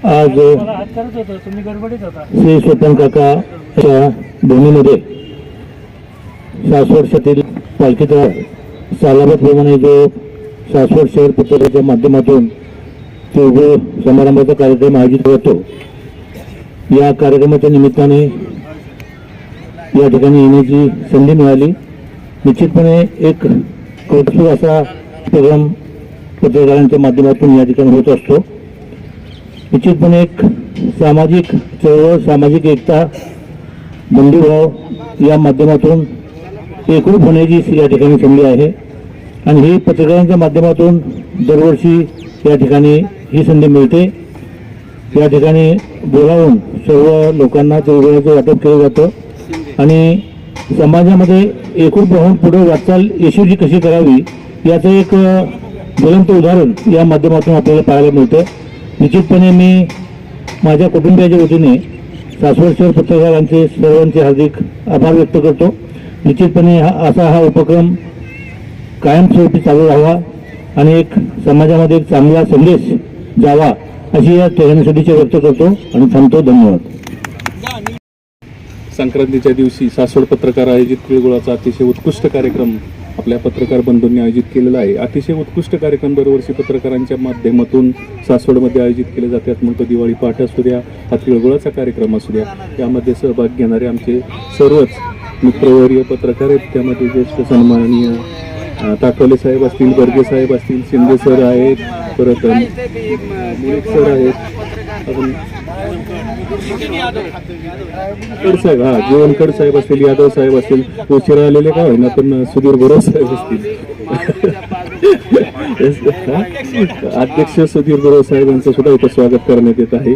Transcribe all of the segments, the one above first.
आज करत श्री स्वपन काकाच्या भूमीमध्ये सासवड वर्षातील पालखीचा सालाबादप्रमाणे जो सासवड शहर पत्रकाच्या माध्यमातून तिळगुळ समारंभाचा कार्यक्रम आयोजित होतो या कार्यक्रमाच्या निमित्ताने या ठिकाणी येण्याची संधी मिळाली. निश्चितपणे एक कौतुक असा प्रोग्राम पत्रकारांच्या माध्यमातून या ठिकाणी होत असतो. निश्चितपणे एक सामाजिक चळवळ सामाजिक एकता बंधुभाव या माध्यमातून एकरूप होण्याची या ठिकाणी संधी आहे. आणि ही पत्रकारांच्या माध्यमातून दरवर्षी या ठिकाणी ही संधी मिळते. या ठिकाणी बोलावून सर्व लोकांना चळवळीचं वाटप केलं जातं. आणि समाजामध्ये एकूण राहून पुढे वाटचाल यशस्वी कशी करावी याचं एक ज्वलंत उदाहरण या माध्यमातून आपल्याला पाहायला मिळतं. निश्चितपणे मी माझ्या कुटुंबियाच्या वतीने सासवड शहर पत्रकारांचे सर्वांचे हार्दिक आभार व्यक्त करतो. निश्चितपणे हा असा हा उपक्रम कायमस्वरूपी चालू राहावा आणि एक समाजामध्ये एक चांगला संदेश जावा अशी या ठिकाणी व्यक्त करतो आणि थांबतो. धन्यवाद. संक्रांतीच्या दिवशी सासवड पत्रकार आयोजित तिळगुळाचा अतिशय उत्कृष्ट कार्यक्रम आपल्या पत्रकार बंधूंनी आयोजित केलेला आहे. अतिशय उत्कृष्ट कार्यक्रम दरवर्षी पत्रकारांच्या माध्यमातून सासवडमध्ये आयोजित केले जातात. मग तो दिवाळी पाठ असू द्या हा तिळगुळाचा कार्यक्रम असू द्या. यामध्ये सहभाग घेणारे आमचे सर्वच मित्रवर्य पत्रकार आहेत. त्यामध्ये ज्येष्ठ सन्माननीय ताकवले साहेब असतील बर्गे साहेब असतील शिंदे सर आहेत परत सर आहेत. अजून साहेब हा जीवनकर साहेब असतील यादव साहेब असतील उशिरा आलेले का होईना पण सुधीर बोरस साहेब असतील. अध्यक्ष सुधीर बोरस साहेब यांचं सुद्धा इथं स्वागत करण्यात येत आहे.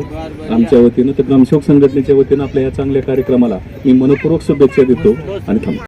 आमच्या वतीनं तर ग्रामसेवक संघटनेच्या वतीनं आपल्या या चांगल्या कार्यक्रमाला मी मनपूर्वक शुभेच्छा देतो आणि थांबतो.